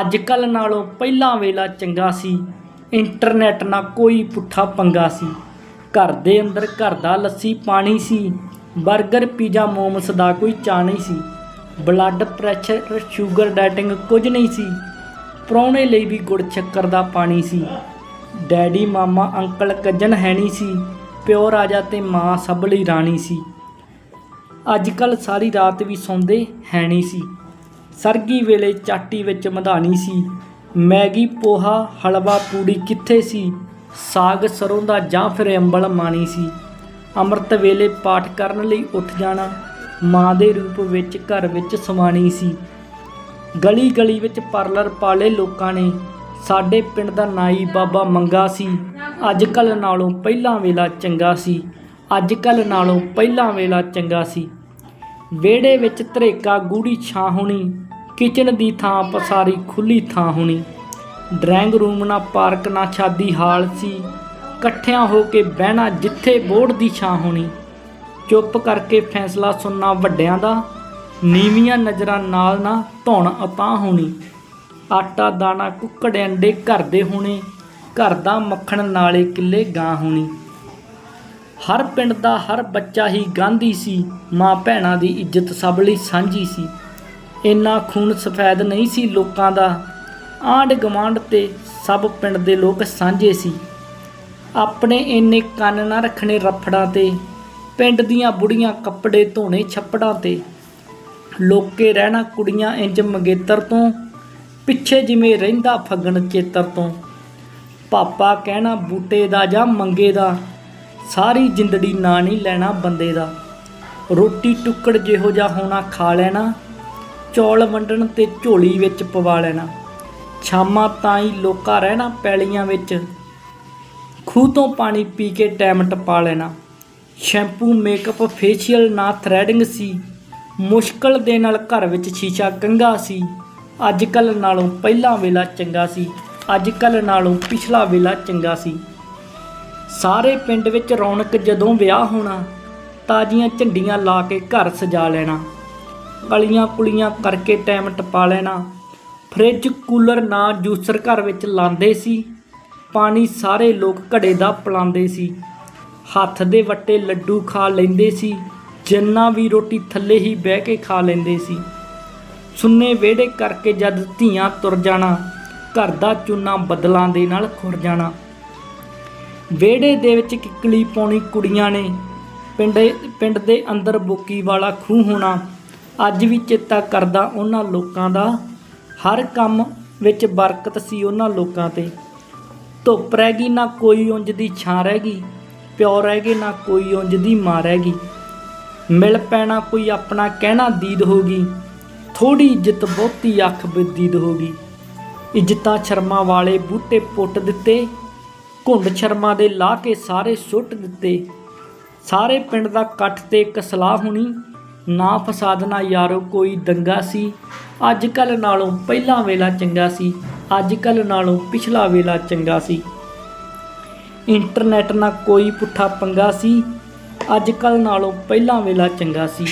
ਅੱਜ ਕੱਲ ਨਾਲੋਂ ਪਹਿਲਾਂ ਵੇਲਾ ਚੰਗਾ ਸੀ। ਇੰਟਰਨੈਟ ਨਾਲ ਕੋਈ ਪੁੱਠਾ ਪੰਗਾ ਸੀ। ਘਰ ਦੇ ਅੰਦਰ ਘਰ ਦਾ ਲੱਸੀ ਪਾਣੀ ਸੀ। 버ਗਰ ਪੀਜ਼ਾ, ਮੋਮਸ ਦਾ ਕੋਈ ਚਾਅ ਨਹੀਂ ਸੀ। ਬਲੱਡ ਪ੍ਰੈਸ਼ਰ, ਸ਼ੂਗਰ ਡਾਈਟਿੰਗ ਕੁਝ ਨਹੀਂ ਸੀ। ਪ੍ਰਾਹੁਣੇ ਲਈ ਵੀ ਗੁੜ ਸ਼ੱਕਰ ਦਾ ਪਾਣੀ ਸੀ। ਡੈਡੀ, ਮਾਮਾ, ਅੰਕਲ ਕੱਜਣ ਹੈ ਨਹੀਂ ਸੀ। ਪਿਓ, ਰਾਜਾ ਤੇ ਮਾਂ ਸਭ ਲਈ ਰਾਣੀ ਸੀ। ਅੱਜ ਕੱਲ ਸਾਰੀ ਰਾਤ ਵੀ ਸੌਂਦੇ ਹੈ ਨਹੀਂ ਸੀ। ਸਰਗੀ ਵੇਲੇ ਚਾਟੀ ਵਿੱਚ ਮਧਾਣੀ ਸੀ। ਮੈਗੀ, ਪੋਹਾ, ਹਲਵਾ, ਪੂੜੀ ਕਿੱਥੇ ਸੀ? ਸਾਗ ਸਰੋਂ ਦਾ ਜਾਂ ਫਿਰ ਅੰਬਲ ਮਾਣੀ ਸੀ। ਅੰਮ੍ਰਿਤ ਵੇਲੇ ਪਾਠ ਕਰਨ ਲਈ ਉੱਠ ਜਾਣਾ ਮਾਂ ਦੇ ਰੂਪ ਵਿੱਚ ਘਰ ਵਿੱਚ ਸਮਾਣੀ ਸੀ। ਗਲੀ ਗਲੀ ਵਿੱਚ ਪਾਰਲਰ ਪਾਲੇ ਲੋਕਾਂ ਨੇ। ਸਾਡੇ ਪਿੰਡ ਦਾ ਨਾਈ ਬਾਬਾ ਮੰਗਾ ਸੀ। ਅੱਜ ਕੱਲ ਨਾਲੋਂ ਪਹਿਲਾਂ ਵੇਲਾ ਚੰਗਾ ਸੀ। ਅੱਜ ਕੱਲ ਨਾਲੋਂ ਪਹਿਲਾਂ ਵੇਲਾ ਚੰਗਾ ਸੀ। ਵਿਹੜੇ ਵਿੱਚ ਧਰੇਕਾ ਗੂੜੀ ਛਾਂ ਹੋਣੀ। ਕਿਚਨ ਦੀ ਥਾਂ ਪਸਾਰੀ ਖੁੱਲੀ ਥਾਂ ਹੋਣੀ। ਡਰਾਇੰਗ ਰੂਮ ਨਾ, ਪਾਰਕ ਨਾ ਛਾਦੀ ਹਾਲ ਸੀ। ਇਕੱਠਿਆਂ ਹੋ ਕੇ ਬਹਿਣਾ ਜਿੱਥੇ ਬੋਰਡ ਦੀ ਛਾਂ ਹੋਣੀ। ਚੁੱਪ ਕਰਕੇ ਫੈਸਲਾ ਸੁਣਨਾ ਵੱਡਿਆਂ ਦਾ, ਨੀਵੀਆਂ ਨਜ਼ਰਾਂ ਨਾਲ ਨਾ ਧੌਣ ਅਤਾਹ ਹੋਣੀ। ਆਟਾ, ਦਾਣਾ, ਕੁੱਕੜ, ਅੰਡੇ ਘਰ ਦੇ ਹੋਣੇ, ਘਰ ਦਾ ਮੱਖਣ ਨਾਲੇ ਕਿੱਲੇ ਗਾਂ ਹੋਣੀ। ਹਰ ਪਿੰਡ ਦਾ ਹਰ ਬੱਚਾ ਹੀ ਗਾਂਧੀ ਸੀ ਮਾਂ ਭੈਣਾਂ ਦੀ ਇੱਜ਼ਤ ਸਭ ਲਈ ਸਾਂਝੀ ਸੀ। ਇੰਨਾ ਖੂਨ ਸਫੈਦ ਨਹੀਂ ਸੀ ਲੋਕਾਂ ਦਾ। ਆਂਢ ਗਵਾਂਢ ਤੇ ਸਭ ਪਿੰਡ ਦੇ ਲੋਕ ਸਾਂਝੇ ਸੀ। ਆਪਣੇ ਇੰਨੇ ਕੰਨ ਨਾ ਰੱਖਣੇ ਰਫੜਾਂ ਤੇ, ਪਿੰਡ ਦੀਆਂ ਬੁੜੀਆਂ ਕੱਪੜੇ ਧੋਣੇ ਛੱਪੜਾਂ ਤੇ। ਲੋਕੇ ਰਹਿਣਾ ਕੁੜੀਆਂ ਇੰਜ ਮੰਗੇਤਰ ਤੋਂ, ਪਿੱਛੇ ਜਿਵੇਂ ਰਹਿੰਦਾ ਫੱਗਣ ਚੇਤਰ ਤੋਂ। ਪਾਪਾ ਕਹਿਣਾ ਬੂਟੇ ਦਾ ਜਾਂ ਮੰਗੇ ਦਾ, ਸਾਰੀ ਜ਼ਿੰਦੜੀ ਨਾ ਨਹੀਂ ਲੈਣਾ ਬੰਦੇ ਦਾ। ਰੋਟੀ ਟੁੱਕੜ ਜਿਹੋ ਜਿਹਾ ਹੋਣਾ ਖਾ ਲੈਣਾ ਚੌਲ ਵੰਡਣ ਤੇ ਝੋਲੀ ਵਿੱਚ ਪਵਾ ਲੈਣਾ। ਛਾਮਾਂ ਤਾਂ ਹੀ ਲੋਕਾ ਰਹਿਣਾ ਪੈਲੀਆਂ ਵਿੱਚ। ਖੂਹ ਤੋਂ ਪਾਣੀ ਪੀ ਕੇ ਟਾਈਮ ਟਪਾ ਲੈਣਾ। ਸ਼ੈਂਪੂ, ਮੇਕਅਪ, ਫੇਸ਼ੀਅਲ ਨਾ ਥਰੈਡਿੰਗ ਸੀ। ਮੁਸ਼ਕਲ ਦੇ ਨਾਲ ਘਰ ਵਿੱਚ ਸ਼ੀਸ਼ਾ ਕੰਘਾ ਸੀ। ਅੱਜ ਕੱਲ ਨਾਲੋਂ ਪਹਿਲਾਂ ਵੇਲਾ ਚੰਗਾ ਸੀ। ਅੱਜ ਕੱਲ ਨਾਲੋਂ ਪਿਛਲਾ ਵੇਲਾ ਚੰਗਾ ਸੀ। ਸਾਰੇ ਪਿੰਡ ਵਿੱਚ ਰੌਣਕ ਜਦੋਂ ਵਿਆਹ ਹੋਣਾ, ਤਾਜ਼ੀਆਂ ਝੰਡੀਆਂ ਲਾ ਕੇ ਘਰ ਸਜਾ ਲੈਣਾ। ਕਲੀਆਂ ਕੁਲੀਆਂ ਕਰਕੇ ਟਾਈਮ ਟਪਾ ਲੈਣਾ। ਫ੍ਰਿਜ ਕੂਲਰ ਨਾ ਜੂਸਰ ਘਰ ਵਿੱਚ ਲਾਉਂਦੇ ਸੀ। ਪਾਣੀ ਸਾਰੇ ਲੋਕ ਘੜੇ ਦਾ ਪਿਲਾਉਂਦੇ ਸੀ। ਹੱਥ ਦੇ ਵੱਟੇ ਲੱਡੂ ਖਾ ਲੈਂਦੇ ਸੀ। ਜਿੰਨਾ ਵੀ ਰੋਟੀ ਥੱਲੇ ਹੀ ਬਹਿ ਕੇ ਖਾ ਲੈਂਦੇ ਸੀ। ਸੁੰਨੇ ਵਿਹੜੇ ਕਰਕੇ ਜਦ ਧੀਆਂ ਤੁਰ ਜਾਣਾ, ਘਰ ਦਾ ਚੂਨਾ ਬਦਲਾਂ ਦੇ ਨਾਲ ਖੁਰ ਜਾਣਾ। ਵਿਹੜੇ ਦੇ ਵਿੱਚ ਕਿੱਕਲੀ ਪਾਉਣੀ ਕੁੜੀਆਂ ਨੇ। ਪਿੰਡ ਪਿੰਡ ਦੇ ਅੰਦਰ ਬੋਕੀ ਵਾਲਾ ਖੂਹ ਹੋਣਾ। ਅੱਜ ਵੀ ਚੇਤਾ ਕਰਦਾ ਉਹਨਾਂ ਲੋਕਾਂ ਦਾ। ਹਰ ਕੰਮ ਵਿੱਚ ਬਰਕਤ ਸੀ ਉਹਨਾਂ ਲੋਕਾਂ ਤੇ। ਧੁੱਪ ਰਹਿ ਗਈ, ਨਾ ਕੋਈ ਉਂਝ ਦੀ ਛਾਂ ਰਹਿ ਗਈ। ਪਿਓ ਰਹਿ ਗਏ, ਨਾ ਕੋਈ ਉਂਝ ਦੀ ਮਾਂ ਰਹਿ ਗਈ। ਮਿਲ ਪੈਣਾ ਕੋਈ ਆਪਣਾ ਕਹਿਣਾ ਦੀਦ ਹੋ ਗਈ। ਥੋੜੀ ਇੱਜ਼ਤ ਬਹੁਤੀ ਅੱਖ ਬਦੀਦ ਹੋ ਗਈ। ਇੱਜ਼ਤਾਂ ਸ਼ਰਮਾ ਵਾਲੇ ਬੂਟੇ ਪੁੱਟ ਦਿੱਤੇ। ਘੁੰਡ ਸ਼ਰਮਾ ਦੇ ਲਾ ਕੇ ਸਾਰੇ ਸੁੱਟ ਦਿੱਤੇ। ਸਾਰੇ ਪਿੰਡ ਦਾ ਇਕੱਠ ਤੇ ਇੱਕ ਸਲਾਹ ਹੋਣੀ। ਨਾ ਫਸਾਦ ਨਾ ਯਾਰੋ ਕੋਈ ਦੰਗਾ ਸੀ। ਅੱਜ ਕੱਲ ਨਾਲੋਂ ਪਹਿਲਾਂ ਵੇਲਾ ਚੰਗਾ ਸੀ। ਅੱਜ ਕੱਲ ਨਾਲੋਂ ਪਿਛਲਾ ਵੇਲਾ ਚੰਗਾ ਸੀ। ਇੰਟਰਨੈਟ ਨਾਲ ਕੋਈ ਪੁੱਠਾ ਪੰਗਾ ਸੀ। ਅੱਜ ਕੱਲ ਨਾਲੋਂ ਪਹਿਲਾਂ ਵੇਲਾ ਚੰਗਾ ਸੀ।